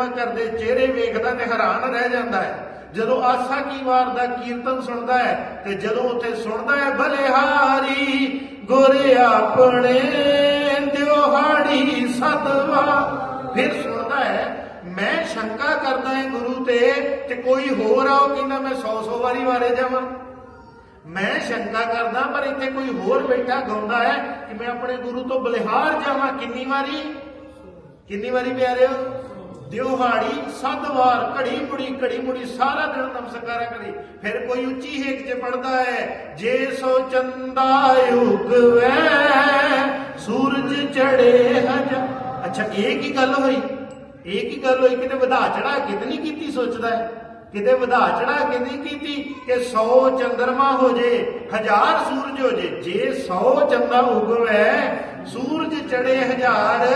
ਜਮਾ ਕਰਦੇ ਚਿਹਰੇ ਵੇਖਦਾ ਤੇ ਹੈਰਾਨ ਰਹਿ ਜਾਂਦਾ ਹੈ। ਜਦੋਂ ਆਸਾ ਕੀ ਵਾਰ ਦਾ ਕੀਰਤਨ ਸੁਣਦਾ ਹੈ ਤੇ ਜਦੋਂ ਉੱਥੇ ਸੁਣਦਾ ਹੈ ਬਲਿਹਾਰੀ ਗੋਰੇ ਆਪਣੇ ਦਿਹਾੜੀ ਸਤਵਾ। ਫਿਰ ਸੁਣਦਾ ਹੈ, ਮੈਂ ਸ਼ੰਕਾ ਕਰਦਾ ਹਾਂ ਗੁਰੂ ਤੇ ਤੇ ਕੋਈ ਹੋਰ ਆ ਉਹ ਕਹਿੰਦਾ ਮੈਂ 100 100 ਵਾਰੀ ਵਾਰੇ ਜਾਵਾਂ? ਮੈਂ ਸ਼ੰਕਾ ਕਰਦਾ, ਪਰ ਇੱਥੇ ਕੋਈ ਹੋਰ ਬੈਠਾ ਗਾਉਂਦਾ ਹੈ ਕਿ ਮੈਂ ਆਪਣੇ ਗੁਰੂ ਤੋਂ ਬਲਿਹਾਰ ਜਾਵਾਂ ਕਿੰਨੀ ਵਾਰੀ? ਕਿੰਨੀ ਵਾਰੀ ਪਿਆਰਿਓ? ਦਿਉਹਾੜੀ ਸੱਤ ਵਾਰ ਘੜੀ ਮੁੜੀ ਘੜੀ ਮੁੜੀ ਸਾਰਾ ਦਿਨ ਨਮਸਕਾਰਾ ਕਰੀ। ਫਿਰ ਕੋਈ ਉੱਚੀ ਹੇਕ ਚ ਪੜਦਾ ਹੈ, ਜੇ ਸੋ ਚੰਦਾ ਉਗਵੈ, ਸੂਰਜ ਚੜੇ ਹਜਾ। ਅੱਛਾ, ਇਹ ਕੀ ਗੱਲ ਹੋਈ? ਇਹ ਕੀ ਗੱਲ ਹੋਈ? ਕਿਤੇ ਵਧਾ ਚੜਾ ਕਿਤੇ ਨਹੀਂ ਕੀਤੀ, ਸੋਚਦਾ ਹੈ? ਕਿਤੇ ਵਧਾ ਚੜਾ ਕੇ ਨਹੀਂ ਕੀਤੀ ਕਿ 100 ਚੰਦਰਮਾ ਹੋ ਜੇ, ਹਜ਼ਾਰ ਸੂਰਜ ਹੋ ਜੇ। ਜੇ 100 ਚੰਦਾ ਉਗਵੈ, ਸੂਰਜ ਚੜੇ ਹਜ਼ਾਰ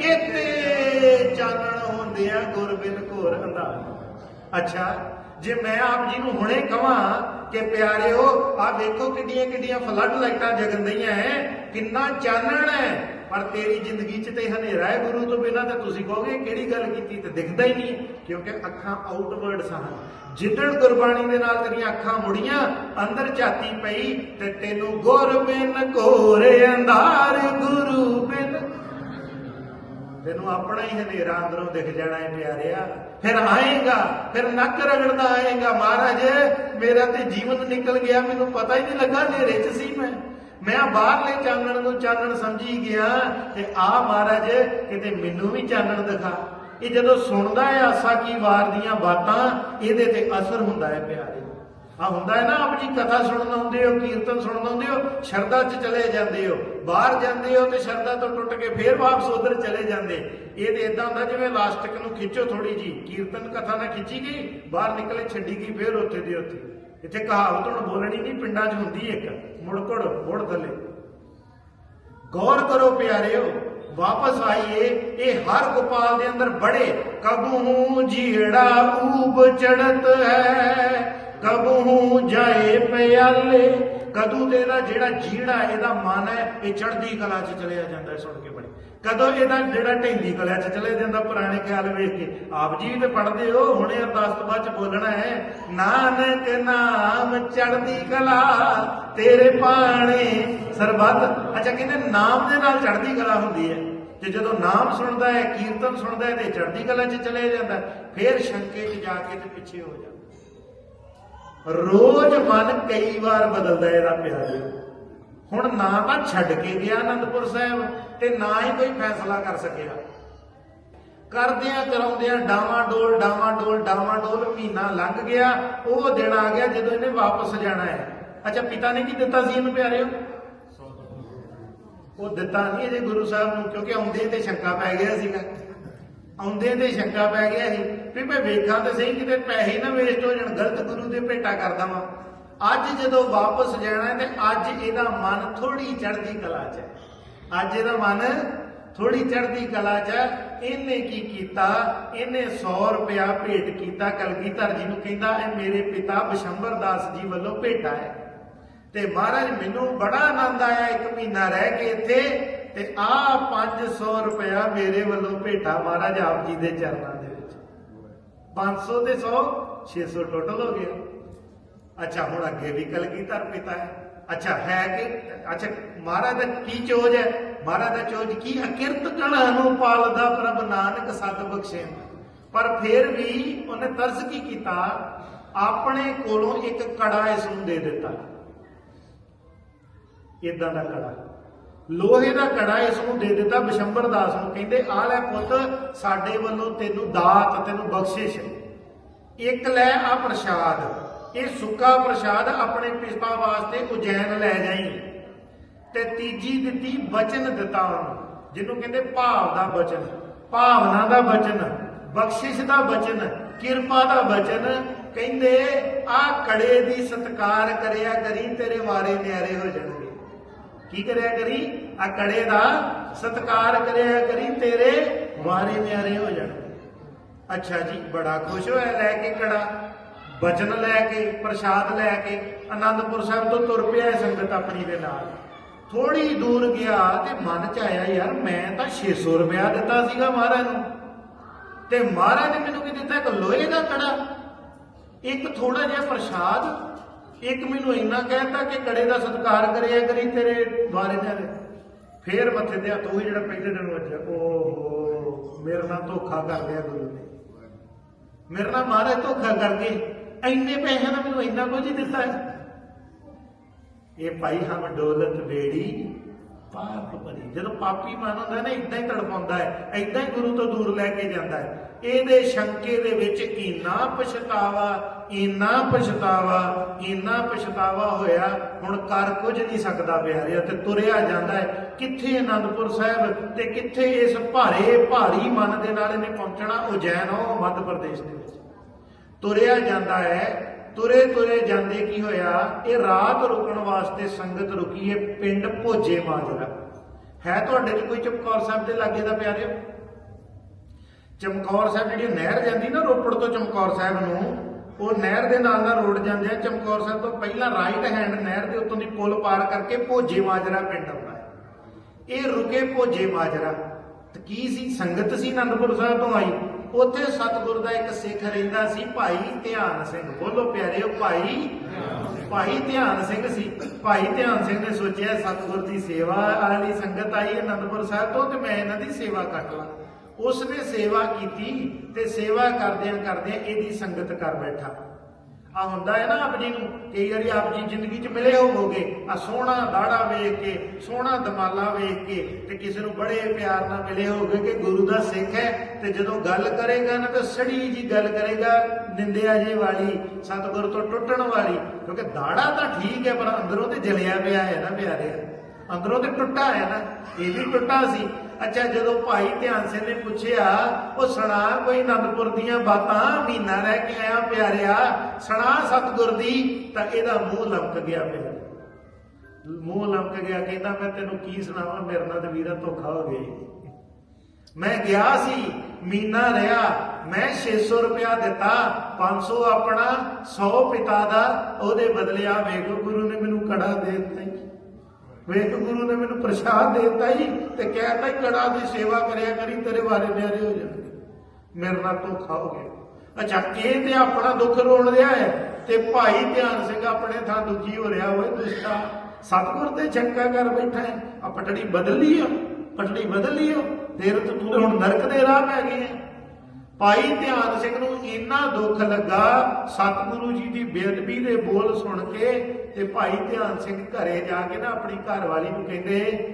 ਇਤੇ ਚਾਨਣ ਹੁੰਦੇ ਆ ਗੁਰਬਿਨ ਘੋਰ ਅੰਧਾਰ। ਅੱਛਾ, ਜੇ ਮੈਂ ਆਪ ਜੀ ਨੂੰ ਹੁਣੇ ਕਹਾਂ ਕਿ ਪਿਆਰਿਓ ਆ ਵੇਖੋ ਕਿੱਡੀਆਂ ਕਿੱਡੀਆਂ ਫਲੱਡ ਲਾਈਟਾਂ ਜਗੰਦੀਆਂ ਐ, ਕਿੰਨਾ ਚਾਨਣ ਹੈ ਪਰ ਤੇਰੀ ਜ਼ਿੰਦਗੀ 'ਚ ਤੇ ਹਨੇਰਾ ਹੈ ਗੁਰੂ ਤੋਂ ਬਿਨਾਂ, ਤਾਂ ਤੁਸੀਂ ਕਹੋਗੇ ਕਿਹੜੀ ਗੱਲ ਕੀਤੀ ਤੇ ਦਿਖਦਾ ਹੀ ਨਹੀਂ, ਕਿਉਂਕਿ ਅੱਖਾਂ ਆਊਟਵਰਡ ਸਨ। ਜਿੱਦਣ ਗੁਰਬਾਣੀ ਦੇ ਨਾਲ ਤੇਰੀਆਂ ਅੱਖਾਂ ਮੁੜੀਆਂ, ਅੰਦਰ ਝਾਤੀ ਪਈ ਤੇ ਤੈਨੂੰ ਗੁਰ ਬਿਨ ਘੋਰ ਅੰਧਾਰ ਗੁਰੂ ਬਿਨ ਤੈਨੂੰ ਆਪਣਾ ਹੀ ਹਨੇਰਾ ਅੰਦਰੋਂ ਦਿਖ ਜਾਣਾ ਹੈ ਪਿਆਰਿਆ। ਫਿਰ ਆਏਗਾ, ਫਿਰ ਨੱਕ ਰਗੜਦਾ ਆਏਗਾ, ਮਹਾਰਾਜ, ਮੇਰਾ ਤੇ ਜੀਵਨ ਨਿਕਲ ਗਿਆ, ਮੈਨੂੰ ਪਤਾ ਹੀ ਨਹੀਂ ਲੱਗਾ ਹਨੇਰੇ 'ਚ ਸੀ ਮੈਂ। ਮੈਂ ਬਾਹਰਲੇ ਚਾਨਣ ਨੂੰ ਚਾਨਣ ਸਮਝੀ ਗਿਆ ਤੇ ਆ ਮਹਾਰਾਜ, ਕਿਤੇ ਮੈਨੂੰ ਵੀ ਚਾਨਣ ਦਿਖਾ। ਇਹ ਜਦੋਂ ਸੁਣਦਾ ਹੈ ਆਸਾ ਕੀ ਵਾਰ ਦੀਆਂ ਬਾਤਾਂ, ਇਹਦੇ ਤੇ ਅਸਰ ਹੁੰਦਾ ਹੈ ਪਿਆਰੇ। ਆ ਹੁੰਦਾ ਹੈ ਨਾ ਆਪਣੀ ਕਥਾ ਸੁਣਨ ਆਉਂਦੇ ਹੋ, ਕੀਰਤਨ ਸੁਣਨ ਆਉਂਦੇ ਹੋ, ਸ਼ਰਧਾ 'ਚ ਚਲੇ ਜਾਂਦੇ ਹੋ। ਬਾਹਰ ਜਾਂਦੇ ਹੋ ਤੇ ਸ਼ਰਧਾ ਤੋਂ ਟੁੱਟ ਕੇ ਫੇਰ ਵਾਪਸ ਉਧਰ ਚਲੇ ਜਾਂਦੇ। ਇਹ ਤੇ ਇਦਾਂ ਹੁੰਦਾ ਜਿਵੇਂ ਲਾਸਟਿਕ ਨੂੰ ਖਿੱਚੋ ਥੋੜੀ ਜੀ ਕੀਰਤਨ ਕਥਾ ਨਾ ਖਿੱਚੀ ਗਈ, ਬਾਹਰ ਨਿਕਲੇ ਛੱਡੀ ਗਈ, ਫੇਰ ਉੱਥੇ ਦੀ ਉੱਥੇ। ਇੱਥੇ ਕਹਾਵਤ ਹੁਣ ਬੋਲਣੀ ਨਹੀਂ, ਪਿੰਡਾਂ 'ਚ ਹੁੰਦੀ ਇੱਕ। ਮੁੜਕੜ ਮੁੜ ਥੱਲੇ। ਗੌਰ ਕਰੋ ਪਿਆਰਿਓ, ਵਾਪਸ ਆਈਏ, ਇਹ ਹਰ ਗੋਪਾਲ ਦੇ ਅੰਦਰ ਬੜੇ। ਕਬੂ ਜੀੜਾ ਊਬ ਚੜਤ ਹੈ ਕਬੂ ਜਾਏ ਪਿਆਲੇ, ਕਦੋਂ ਤੇ ਇਹਦਾ ਜਿਹੜਾ ਜੀੜਾ ਇਹਦਾ ਮਨ ਹੈ, ਇਹ ਚੜ੍ਹਦੀ ਕਲਾ 'ਚ ਚਲਿਆ ਜਾਂਦਾ ਹੈ ਸੁਣ ਕੇ ਬੜੀ। ਕਦੋਂ ਇਹਦਾ ਜਿਹੜਾ ਢੈਂਦੀ ਕਲਾ 'ਚ ਚਲੇ ਜਾਂਦਾ ਪੁਰਾਣੇ ਖਿਆਲ ਵੇਖ ਕੇ। ਆਪ ਜੀ ਤੇ ਪੜ੍ਹਦੇ ਹੋ, ਹੁਣੇ ਅਰਦਾਸ ਤੋਂ ਬਾਅਦ ਬੋਲਣਾ ਹੈ, ਨਾਨਕ ਨਾਮ ਚੜ੍ਹਦੀ ਕਲਾ, ਤੇਰੇ ਪਾਣੇ ਸਰਬੱਤ। ਅੱਛਾ, ਕਹਿੰਦੇ ਨਾਮ ਦੇ ਨਾਲ ਚੜ੍ਹਦੀ ਕਲਾ ਹੁੰਦੀ ਹੈ। ਤੇ ਜਦੋਂ ਨਾਮ ਸੁਣਦਾ ਹੈ, ਕੀਰਤਨ ਸੁਣਦਾ ਹੈ, ਤੇ ਚੜ੍ਹਦੀ ਕਲਾ 'ਚ ਚਲੇ ਜਾਂਦਾ ਫੇਰ ਸ਼ੰਕੇ 'ਚ ਜਾ ਕੇ ਤੇ ਪਿੱਛੇ ਹੋ ਜਾਂਦਾ ਰੋਜ਼ ਮਨ ਕਈ ਵਾਰ ਬਦਲਦਾ ਇਹਦਾ ਪਿਆਰੇ ਹੁਣ ਨਾ ਤਾਂ ਛੱਡ ਕੇ ਗਿਆ ਅਨੰਦਪੁਰ ਸਾਹਿਬ ਤੇ ਨਾ ਹੀ ਕੋਈ ਫੈਸਲਾ ਕਰ ਸਕਿਆ। ਕਰਦਿਆਂ ਕਰਾਉਂਦਿਆਂ ਡਾਵਾਂ ਡੋਲ ਡਾਵਾਂ ਡੋਲ ਡਾਵਾਂ ਡੋਲ ਮਹੀਨਾ ਲੰਘ ਗਿਆ, ਉਹ ਦਿਨ ਆ ਗਿਆ ਜਦੋਂ ਇਹਨੇ ਵਾਪਸ ਜਾਣਾ ਹੈ। ਅੱਛਾ, ਪਿਤਾ ਨੇ ਕੀ ਦਿੱਤਾ ਸੀ ਇਹਨੂੰ ਪਿਆਰਿਓ? ਉਹ ਦਿੱਤਾ ਨਹੀਂ ਇਹਦੇ ਗੁਰੂ ਸਾਹਿਬ ਨੂੰ, ਕਿਉਂਕਿ ਆਉਂਦੇ ਤੇ ਸ਼ੰਕਾ ਪੈ ਗਿਆ ਸੀਗਾ। ਆਉਂਦੇ ਤੇ ਸ਼ੰਕਾ ਪੈ ਗਿਆ ਸੀ ਵੀ ਮੈਂ ਵੇਖਾਂ ਤੇ ਸਹੀ ਕਿਤੇ ਪੈਸੇ ਨਾ ਵੇਸਟ ਹੋ ਜਾਣ, ਗਲਤ ਗੁਰੂ ਦੇ ਭੇਟਾ ਕਰਦਾ ਵਾਂ। ਅੱਜ ਜਦੋਂ ਵਾਪਸ ਜਾਣਾ ਤੇ ਅੱਜ ਇਹਦਾ ਮਨ ਥੋੜੀ ਚੜ੍ਹਦੀ ਕਲਾ 'ਚ ਹੈ। ਅੱਜ ਇਹਦਾ ਮਨ ਥੋੜੀ ਚੜ੍ਹਦੀ ਕਲਾ 'ਚ ਇਹਨੇ ਕੀ ਕੀਤਾ? ਇਹਨੇ 100 ਰੁਪਇਆ ਭੇਟ ਕੀਤਾ, ਕਲਗੀਧਰ ਜੀ ਨੂੰ ਕਹਿੰਦਾ, ਇਹ ਮੇਰੇ ਪਿਤਾ ਬਸ਼ੰਬਰ ਦਾਸ ਜੀ ਵੱਲੋਂ ਭੇਟਾ ਹੈ। ਤੇ ਮਹਾਰਾਜ ਮੈਨੂੰ ਬੜਾ ਆਨੰਦ ਆਇਆ, ਇੱਕ ਮਹੀਨਾ ਰਹਿ ਕੇ ਇੱਥੇ। ਤੇ ਆ 500 ਰੁਪਇਆ ਮੇਰੇ ਵੱਲੋਂ ਭੇਟਾ ਮਹਾਰਾਜ ਆਪ ਜੀ ਦੇ ਚਰਨਾਂ ਦੇ ਵਿੱਚ। 500 ਤੇ 100 600 ਟੋਟਲ ਹੋ ਗਿਆ। ਅੱਛਾ, ਹੁਣ ਅੱਗੇ ਵੀ ਕਲਗੀਧਰ ਪਿਤਾ ਹੈ। ਅੱਛਾ, ਹੈ ਕਿ, ਅੱਛਾ, ਮਹਾਰਾਜ ਦਾ ਕੀ ਚੋਜ ਹੈ? ਮਹਾਰਾਜ ਦਾ ਚੋਜ ਕੀ ਅਕਿਰਤ ਕਣਾ ਨੂੰ ਪਾਲਦਾ ਪ੍ਰਭ ਨਾਨਕ ਸਤ ਬਖਸ਼ੇ ਪਰ ਫਿਰ ਵੀ ਉਹਨੇ ਤਰਸ ਕੀ ਕੀਤਾ? ਆਪਣੇ ਕੋਲੋਂ ਇੱਕ ਕੜਾ ਇਸ ਨੂੰ ਦੇ ਦਿੱਤਾ। ਇਦਾਂ ਦਾ ਕੜਾ। ਲੋਹੇ ਦਾ ਕੜਾ ਇਸ ਨੂੰ ਦੇ ਦਿੱਤਾ ਬਿਸ਼ੰਬਰ ਦਾਸ ਨੂੰ। ਕਹਿੰਦੇ ਆ ਲੈ ਪੁੱਤ, ਸਾਡੇ ਵੱਲੋਂ ਤੈਨੂੰ ਦਾਤ, ਤੈਨੂੰ ਬਖਸ਼ਿਸ਼। ਇੱਕ ਲੈ ਆ ਪ੍ਰਸ਼ਾਦ। ਇਹ ਸੁੱਕਾ ਪ੍ਰਸ਼ਾਦ ਆਪਣੇ ਪਿਸ਼ਪਾ ਵਾਸਤੇ ਉਜੈਨ ਲੈ ਜਾਈ। ਤੇ ਤੀਜੀ ਦਿੱਤੀ ਬਚਨ ਦਿੱਤਾ ਉਹਨੂੰ, ਜਿਹਨੂੰ ਕਹਿੰਦੇ ਭਾਵ ਦਾ ਬਚਨ। ਭਾਵਨਾ ਦਾ ਬਚਨ, ਬਖਸ਼ਿਸ਼ ਦਾ ਬਚਨ, ਕਿਰਪਾ ਦਾ ਬਚਨ। ਕਹਿੰਦੇ ਆ ਕੜੇ ਦੀ ਸਤਕਾਰ ਕਰਿਆ ਕਰੀ, ਤੇਰੇ ਵਾਰੇ ਨਿਆਰੇ ਹੋ ਜਾਣ। ਕੀ ਕਰਿਆ ਕਰੀ? ਆ ਕੜੇ ਦਾ ਸਤਕਾਰ ਕਰਿਆ ਕਰੀ, ਤੇਰੇ ਵਾਰੇ ਨਿਆਰੇ ਹੋ ਜਾਣਗੇ ਅੱਛਾ ਜੀ, ਬੜਾ ਖੁਸ਼ ਹੋਇਆ ਲੈ ਕੇ ਕੜਾ। ਬਚਨ ਲੈ ਕੇ, ਪ੍ਰਸ਼ਾਦ ਲੈ ਕੇ ਆਨੰਦਪੁਰ ਸਾਹਿਬ ਤੋਂ ਤੁਰ ਪਿਆ ਸੰਗਤ ਆਪਣੀ ਦੇ ਨਾਲ। ਥੋੜੀ ਦੂਰ ਗਿਆ ਤੇ ਮਨ ਚ ਆਇਆ, ਯਾਰ, ਮੈਂ ਤਾਂ 600 ਰੁਪਇਆ ਦਿੱਤਾ ਸੀਗਾ ਮਹਾਰਾਜ ਨੂੰ। ਤੇ ਮਹਾਰਾਜ ਨੇ ਮੈਨੂੰ ਕੀ ਦਿੱਤਾ? ਇੱਕ ਲੋਹੇ ਦਾ ਕੜਾ, ਇੱਕ ਥੋੜਾ ਜਿਹਾ ਪ੍ਰਸ਼ਾਦ ਇੱਕ ਮੈਨੂੰ ਇੰਨਾ ਕਹਿਤਾ ਕਿ ਕੜੇ ਦਾ ਸਤਿਕਾਰ ਕਰਿਆ ਕਰੀ ਤੇਰੇ ਦੁਆਰੇ ਦੇ ਫੇਰ ਮੱਥੇ ਤੇ ਹੱਥ, ਉਹ ਜਿਹੜਾ ਪਹਿਲੇ ਦਿਨ ਵੱਜਿਆ, ਓਹੋ, ਮੇਰੇ ਨਾਲ ਧੋਖਾ ਕਰ ਲਿਆ ਗੁਰੂ ਨੇ। ਮੇਰੇ ਨਾਲ ਮਹਾਰਾਜ ਧੋਖਾ ਕਰਕੇ ਇੰਨੇ ਪੈਸਿਆਂ ਦਾ ਮੈਨੂੰ ਇੰਨਾ ਕੁਝ ਹੀ ਦਿੱਤਾ। ਇਹ ਭਾਈ ਹਮ ਡੋਲਤ ਵੇੜੀ ਪਾਪ ਭਰੀ ਜਦੋਂ ਪਾਪੀ ਮਨ ਹੁੰਦਾ ਨਾ ਇਦਾਂ ਹੀ ਤੜਪਾਉਂਦਾ ਹੈ ਇਦਾਂ ਹੀ ਗੁਰੂ ਤੋਂ ਦੂਰ ਲੈ ਕੇ ਜਾਂਦਾ ਹੈ। ਇਹਦੇ ਸ਼ੰਕੇ ਦੇ ਵਿੱਚ ਇੰਨਾ ਪਛਤਾਵਾ ਇੰਨਾ ਪਛਤਾਵਾ ਇੰਨਾ ਪਛਤਾਵਾ ਹੋਇਆ। ਹੁਣ ਕਰ ਕੁਝ ਨਹੀਂ ਸਕਦਾ ਪਿਆਰਿਆ ਤੇ ਤੁਰਿਆ ਜਾਂਦਾ ਹੈ। ਕਿੱਥੇ ਅਨੰਦਪੁਰ ਸਾਹਿਬ ਤੇ ਕਿੱਥੇ ਇਸ ਭਾਰੇ ਭਾਰੀ ਮਨ ਦੇ ਨਾਲ ਇਹਨੇ ਪਹੁੰਚਣਾ? ਉਜੈਨ, ਉਹ ਮੱਧ ਪ੍ਰਦੇਸ਼ ਦੇ ਵਿੱਚ। ਤੁਰਿਆ ਜਾਂਦਾ ਹੈ। ਤੁਰੇ ਤੁਰੇ ਜਾਂਦੇ ਕੀ ਹੋਇਆ? ਇਹ ਰਾਤ ਰੁਕਣ ਵਾਸਤੇ ਸੰਗਤ ਰੁਕੀ ਹੈ ਪਿੰਡ ਭੋਜੇ ਮਾਜਰਾ। ਹੈ ਤੁਹਾਡੇ ਚ ਕੋਈ ਚਮਕੌਰ ਸਾਹਿਬ ਦੇ ਲਾਗੇ ਦਾ ਪਿਆਰਿਓ? ਚਮਕੌਰ ਸਾਹਿਬ ਜਿਹੜੀ ਨਹਿਰ ਜਾਂਦੀ ਨਾ ਰੋਪੜ ਤੋਂ ਚਮਕੌਰ ਸਾਹਿਬ ਨੂੰ, ਉਹ ਨਹਿਰ ਦੇ ਨਾਲ ਨਾਲ ਰੋਡ ਜਾਂਦੇ ਆ। ਚਮਕੌਰ ਸਾਹਿਬ ਤੋਂ ਪਹਿਲਾਂ ਰਾਈਟ ਹੈਂਡ ਨਹਿਰ ਦੇ ਉੱਤੋਂ ਦੀ ਪੁਲ ਪਾਰ ਕਰਕੇ ਭੋਜੇ ਮਾਜਰਾ ਪਿੰਡ ਆਉਂਦਾ ਹੈ। ਇਹ ਰੁਕੇ ਭੋਜੇ ਮਾਜਰਾ। ਤੇ ਕੀ ਸੀ? ਸੰਗਤ ਸੀ ਅਨੰਦਪੁਰ ਸਾਹਿਬ ਤੋਂ ਆਈ। ਉੱਥੇ ਸਤਿਗੁਰ ਦਾ ਇੱਕ ਸਿੱਖ ਰਹਿੰਦਾ ਸੀ, ਭਾਈ ਧਿਆਨ ਸਿੰਘ। ਬੋਲੋ ਪਿਆਰਿਓ ਭਾਈ ਭਾਈ ਧਿਆਨ ਸਿੰਘ ਸੀ। ਭਾਈ ਧਿਆਨ ਸਿੰਘ ਨੇ ਸੋਚਿਆ, ਸਤਿਗੁਰ ਦੀ ਸੇਵਾ ਵਾਲੀ ਸੰਗਤ ਆਈ ਅਨੰਦਪੁਰ ਸਾਹਿਬ ਤੋਂ ਤੇ ਮੈਂ ਇਹਨਾਂ ਦੀ ਸੇਵਾ ਕਰ ਲਾਂ। ਉਸ ਨੇ ਸੇਵਾ ਕੀਤੀ ਤੇ ਸੇਵਾ ਕਰਦਿਆਂ ਕਰਦਿਆਂ ਇਹਦੀ ਸੰਗਤ ਕਰ ਬੈਠਾ। ਆ ਹੁੰਦਾ ਹੈ ਨਾ ਆਪ ਜੀ ਨੂੰ, ਕਈ ਵਾਰੀ ਆਪ ਜੀ ਜ਼ਿੰਦਗੀ 'ਚ ਮਿਲੇ ਹੋਵੋਗੇ, ਆ ਸੋਹਣਾ ਦਾੜਾ ਵੇਖ ਕੇ, ਸੋਹਣਾ ਦਮਾਲਾ ਵੇਖ ਕੇ ਤੇ ਕਿਸੇ ਨੂੰ ਬੜੇ ਪਿਆਰ ਨਾਲ ਮਿਲੇ ਹੋਵੋਗੇ ਕਿ ਗੁਰੂ ਦਾ ਸਿੱਖ ਹੈ ਤੇ ਜਦੋਂ ਗੱਲ ਕਰੇਗਾ ਨਾ ਤਾਂ ਸੜੀ ਜੀ ਗੱਲ ਕਰੇਗਾ, ਨਿੰਦਿਆ ਜੇ ਵਾਲੀ, ਸਤਿਗੁਰ ਤੋਂ ਟੁੱਟਣ ਵਾਲੀ, ਕਿਉਂਕਿ ਦਾੜਾ ਤਾਂ ਠੀਕ ਹੈ, ਪਰ ਅੰਦਰੋਂ ਤੇ ਜਲਿਆ ਪਿਆ ਹੈ ਨਾ ਪਿਆਰਿਆ। ਅੰਦਰੋਂ ਤੇ ਟੁੱਟਾ ਹੈ ਨਾ, ਇਹ ਵੀ ਟੁੱਟਾ ਸੀ। ਅੱਛਾ, ਜਦੋਂ ਭਾਈ ਧਿਆਨ ਸਿੰਘ ਨੇ ਪੁੱਛਿਆ, ਉਹ ਸੁਣਾ ਕੋਈ ਅਨੰਦਪੁਰ ਦੀਆਂ ਬਾਤਾਂ, ਮਹੀਨਾ ਰਹਿ ਕੇ ਆਇਆ ਪਿਆਰਿਆ, ਸੁਣਾ ਸਤਿਗੁਰ ਦੀ, ਤਾਂ ਇਹਦਾ ਮੂੰਹ ਲਮਕ ਗਿਆ ਪਿਆ ਮੂੰਹ ਲਮਕ ਗਿਆ, ਕਹਿੰਦਾ, ਮੈਂ ਤੈਨੂੰ ਕੀ ਸੁਣਾਵਾਂ? ਮੇਰੇ ਨਾਲ ਤੇ ਵੀਰਾ ਧੋਖਾ ਹੋ ਗਿਆ ਮੈਂ ਗਿਆ ਸੀ, ਮਹੀਨਾ ਰਿਹਾ, ਮੈਂ 600 ਰੁਪਇਆ ਦਿੱਤਾ 500 ਆਪਣਾ 100 ਪਿਤਾ ਦਾ, ਉਹਦੇ ਬਦਲੇ ਆ ਵੇਖੋ ਗੁਰੂ ਨੇ ਮੈਨੂੰ ਕੜਾ ਦੇ ਦਿੱਤਾ ਈ। ਵੇਖ ਗੁਰੂ ਨੇ ਮੈਨੂੰ ਪ੍ਰਸ਼ਾਦ ਦੇ ਦਿੱਤਾ ਹੀ ਤੇ ਕਹਿਤਾ ਕੜਾ ਦੀ ਸੇਵਾ ਕਰਿਆ ਕਰੀ, ਤੇਰੇ ਬਾਰੇ ਨਿਆਰੇ ਹੋ ਜਾਣਗੇ। ਮੇਰੇ ਨਾਲ ਧੋਖਾ ਹੋ ਗਿਆ ਅੱਛਾ ਇਹ ਤੇ ਆਪਣਾ ਦੁੱਖ ਰੋਣ ਰਿਹਾ ਹੈ ਤੇ ਭਾਈ ਧਿਆਨ ਸਿੰਘ ਆਪਣੇ ਥਾਂ ਦੁਖੀ ਹੋ ਰਿਹਾ ਹੋਏ ਦੁਸ਼ਟਾ। ਸਤਿਗੁਰ ਤੇ ਚੱਕਾ ਕਰ ਬੈਠਾ ਹੈ। ਆ ਪਟੜੀ ਬਦਲ ਲਈ ਆ, ਪਟੜੀ ਬਦਲ ਲਈ ਆ। ਤੇਰੇ ਤੋਂ ਤੂੰ ਹੁਣ ਨਰਕ ਦੇ ਰਾਹ ਪੈ ਗਏ ਹੈ। ਭਾਈ ਧਿਆਨ ਸਿੰਘ ਨੂੰ ਇੰਨਾ ਦੁੱਖ ਲੱਗਾ, ਸਤਿਗੁਰੂ ਜੀ ਦੀ ਬੇਅਦਬੀ ਦੇ ਬੋਲ ਸੁਣ ਕੇ ਤੇ ਭਾਈ ਧਿਆਨ ਸਿੰਘ ਘਰੇ ਜਾ ਕੇ ਨਾ ਆਪਣੀ ਘਰ ਵਾਲੀ ਨੂੰ ਕਹਿੰਦੇ,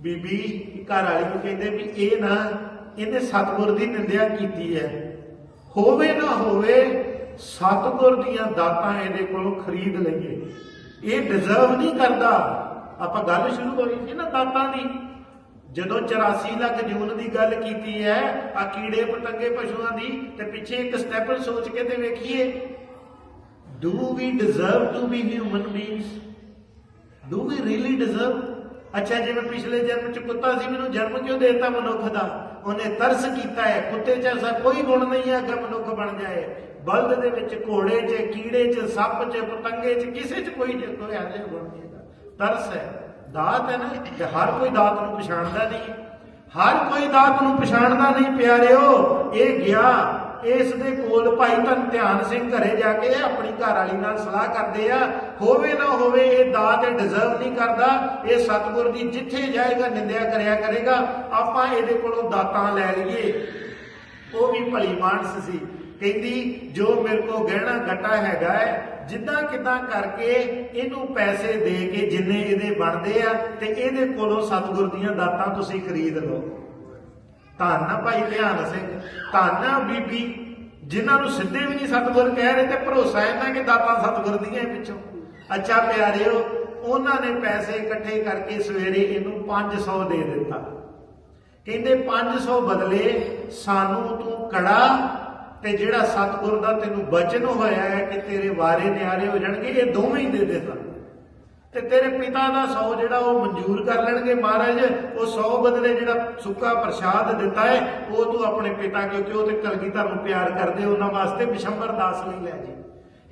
ਬੀਬੀ ਘਰ ਵਾਲੀ ਨੂੰ ਕਹਿੰਦੇ ਵੀ ਇਹ ਨਾ, ਇਹਨੇ ਸਤਿਗੁਰ ਦੀ ਨਿੰਦਿਆ ਕੀਤੀ ਹੈ। ਹੋਵੇ ਨਾ ਹੋਵੇ, ਸਤਿਗੁਰ ਦੀਆਂ ਦਾਤਾਂ ਇਹਦੇ ਕੋਲੋਂ ਖਰੀਦ ਲਈਏ। ਇਹ ਡਿਜ਼ਰਵ ਨਹੀਂ ਕਰਦਾ। ਆਪਾਂ ਗੱਲ ਸ਼ੁਰੂ ਹੋਈ ਸੀ ਨਾ ਦਾਤਾਂ ਦੀ। ਜਦੋਂ 84 ਲੱਖ ਜੂਨ ਦੀ ਗੱਲ ਕੀਤੀ ਹੈ, ਆ ਕੀੜੇ ਪਤੰਗੇ ਪਸ਼ੂਆਂ ਦੀ, ਤੇ ਪਿੱਛੇ ਇੱਕ ਸਟੈਪ ਸੋਚ ਕੇ ਤੇ ਵੇਖੀਏ do we deserve to be human beings do we really deserve ਅੱਛਾ, ਜਿਵੇਂ ਪਿਛਲੇ ਜਨਮ ਚ ਕੁੱਤਾ ਸੀ, ਮੈਨੂੰ ਜਨਮ ਕਿਉਂ ਦੇਤਾ ਮਨੁੱਖ ਦਾ? ਉਹਨੇ ਤਰਸ ਕੀਤਾ ਹੈ। ਕੁੱਤੇ ਚ ਐਸਾ ਕੋਈ ਗੁਣ ਨਹੀਂ ਹੈ ਕਿ ਮਨੁੱਖ ਬਣ ਜਾਏ। ਬਲਦ ਦੇ ਵਿੱਚ ਘੋੜੇ 'ਚ, ਕੀੜੇ 'ਚ, ਸੱਪ 'ਚ, ਪਤੰਗੇ 'ਚ, ਕਿਸੇ 'ਚ ਕੋਈ ਕੋਈ ਐਸੇ ਗੁਣ ਨਹੀਂ ਹੈਗਾ। ਤਰਸ ਹੈ। ਦਾਤ ਹੈ ਨਾ, ਤੇ ਹਰ ਕੋਈ ਦਾਤ ਨੂੰ ਪਛਾਣਦਾ ਨਹੀਂ। ਹਰ ਕੋਈ ਦਾਤ ਨੂੰ ਪਛਾਣਦਾ ਨਹੀਂ, ਪਿਆਰਿਓ। ਇਹ ਗਿਆ ਇਸ ਦੇ ਕੋਲ ਭਾਈ ਧੰਨ ਧਿਆਨ ਸਿੰਘ ਘਰੇ ਜਾ ਕੇ ਆਪਣੀ ਘਰ ਵਾਲੀ ਨਾਲ ਸਲਾਹ ਕਰਦੇ ਆ, ਹੋਵੇ ਨਾ ਹੋਵੇ ਇਹ ਦਾਤ ਡਿਜ਼ਰਵ ਨਹੀਂ ਕਰਦਾ, ਇਹ ਸਤਿਗੁਰ ਦੀ ਜਿੱਥੇ ਜਾਏਗਾ ਨਿੰਦਿਆ ਕਰਿਆ ਕਰੇਗਾ, ਆਪਾਂ ਇਹਦੇ ਕੋਲੋਂ ਦਾਤਾਂ ਲੈ ਲਈਏ। ਉਹ ਵੀ ਭਲੀ ਮਾਨਸ ਸੀ। ਕਹਿੰਦੀ, ਜੋ ਮੇਰੇ ਕੋ ਗਹਿਣਾ ਗੱਟਾ ਹੈਗਾ ਹੈ, ਜਿੱਦਾਂ ਕਿਦਾਂ ਕਰਕੇ ਇਹਨੂੰ ਪੈਸੇ ਦੇ ਕੇ ਜਿੰਨੇ ਇਹਦੇ ਬਣਦੇ ਆ, ਤੇ ਇਹਦੇ ਕੋਲੋਂ ਸਤਿਗੁਰ ਦੀਆਂ ਦਾਤਾਂ ਤੁਸੀਂ ਖਰੀਦ ਲਓ। ਧੰਨ ਆ ਭਾਈ ਧਿਆਨ ਸਿੰਘ ਧੰਨ ਆ ਬੀਬੀ, ਜਿਨ੍ਹਾਂ ਨੂੰ ਸਿੱਧੇ ਵੀ ਨਹੀਂ ਸਤਿਗੁਰ ਕਹਿ ਰਹੇ ਤੇ ਭਰੋਸਾ ਇਹਨਾਂ ਕਿ ਦਾਤਾਂ ਸਤਿਗੁਰ ਦੀਆਂ ਪਿੱਛੋਂ। ਅੱਛਾ ਪਿਆਰਿਓ, ਉਹਨਾਂ ਨੇ ਪੈਸੇ ਇਕੱਠੇ ਕਰਕੇ ਸਵੇਰੇ ਇਹਨੂੰ 500 ਦੇ ਦਿੱਤਾ। ਕਹਿੰਦੇ 500 ਬਦਲੇ ਸਾਨੂੰ ਤੂੰ ਕੜਾ ਤੇ ਜਿਹੜਾ ਸਤਿਗੁਰ ਦਾ ਤੈਨੂੰ ਬਚਨ ਹੋਇਆ ਹੈ ਕਿ ਤੇਰੇ ਵਾਰੇ ਨਿਆਰੇ ਹੋ ਜਾਣਗੇ, ਇਹ ਦੋਵੇਂ ਹੀ ਦੇ ਦੇ ਸਾਨੂੰ। ਤੇ ਤੇਰੇ ਪਿਤਾ ਦਾ 100 ਜਿਹੜਾ ਉਹ ਮਨਜ਼ੂਰ ਕਰ ਲੈਣਗੇ ਮਹਾਰਾਜ, ਉਹ 100 ਬਦਲੇ ਜਿਹੜਾ ਸੁੱਕਾ ਪ੍ਰਸ਼ਾਦ ਦਿੱਤਾ ਹੈ, ਉਹ ਤੂੰ ਆਪਣੇ ਪਿਤਾ ਕਿਉਂਕਿ ਉਹ ਤੇ ਕਲਗੀਧਰ ਨੂੰ ਪਿਆਰ ਕਰਦੇ, ਉਹਨਾਂ ਵਾਸਤੇ ਬਿਸ਼ੰਬਰ ਦਾਸ ਲਈ ਲੈ ਜੀ।